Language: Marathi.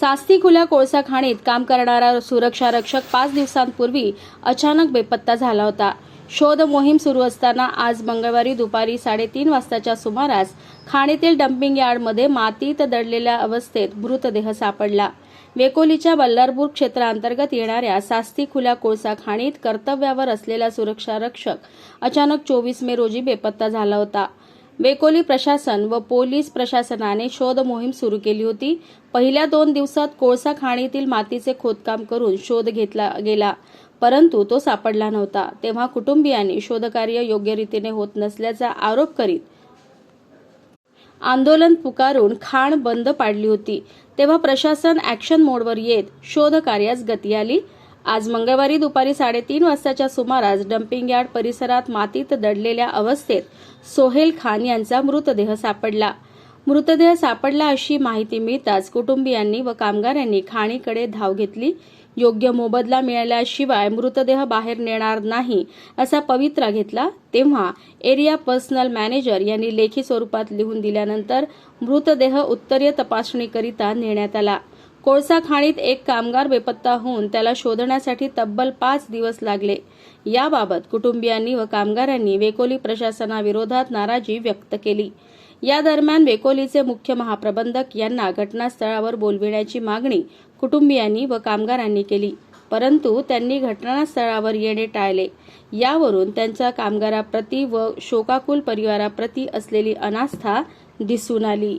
सास्ती खुल्या कोळसा खाणीत काम करणारा सुरक्षा रक्षक पाच दिवसांपूर्वी अचानक बेपत्ता झाला होता. शोध मोहीम सुरू असताना आज मंगळवारी दुपारी साडेतीन वाजताच्या सुमारास खाणीतील डम्पिंग यार्डमध्ये मातीत दडलेल्या अवस्थेत मृतदेह सापडला. वेकोलीच्या बल्लारपूर क्षेत्रांतर्गत येणाऱ्या सास्ती खुल्या कोळसा खाणीत कर्तव्यावर असलेला सुरक्षा रक्षक अचानक चोवीस मे रोजी बेपत्ता झाला होता. वेकोली प्रशासन व पोलीस प्रशासनाने शोध मोहीम सुरू केली होती. पहिल्या दोन दिवसात कोळसा खाणीतील मातीचे खोदकाम करून शोध घेतला गेला परंतु तो सापडला नव्हता. तेव्हा कुटुंबियांनी शोधकार्य योग्य रीतीने होत नसल्याचा आरोप करीत आंदोलन पुकारून खाण बंद पाडली होती. तेव्हा प्रशासन ऍक्शन मोडवर येत शोध कार्यास गती आली. आज मंगळवारी दुपारी साडेतीन वाजताच्या सुमारास डम्पिंग यार्ड परिसरात मातीत दडलेल्या अवस्थेत सोहेल खान यांचा मृतदेह सापडला. मृतदेह सापडला अशी माहिती मिळताच कुटुंबियांनी व कामगारांनी खाणीकडे धाव घेतली. योग्य मोबदला मिळाल्याशिवाय मृतदेह बाहेर नेणार नाही असा पवित्रा घेतला. तेव्हा एरिया पर्सनल मॅनेजर यांनी लेखी स्वरूपात लिहून दिल्यानंतर मृतदेह उत्तरीय तपासणीकरिता नेण्यात आला. कोळसा खाणीत एक कामगार बेपत्ता होऊन त्याला शोधण्यासाठी तब्बल पाच दिवस लागले. याबाबत कुटुंबियांनी व कामगारांनी वेकोली प्रशासनाविरोधात नाराजी व्यक्त केली. या दरम्यान वेकोलीचे मुख्य महाप्रबंधक यांना घटनास्थळावर बोलविण्याची मागणी कुटुंबियांनी व कामगारांनी केली. परंतु त्यांनी घटनास्थळावर येणे टाळले. यावरून त्यांच्या कामगाराप्रती व शोकाकुल परिवाराप्रती असलेली अनास्था दिसून आली.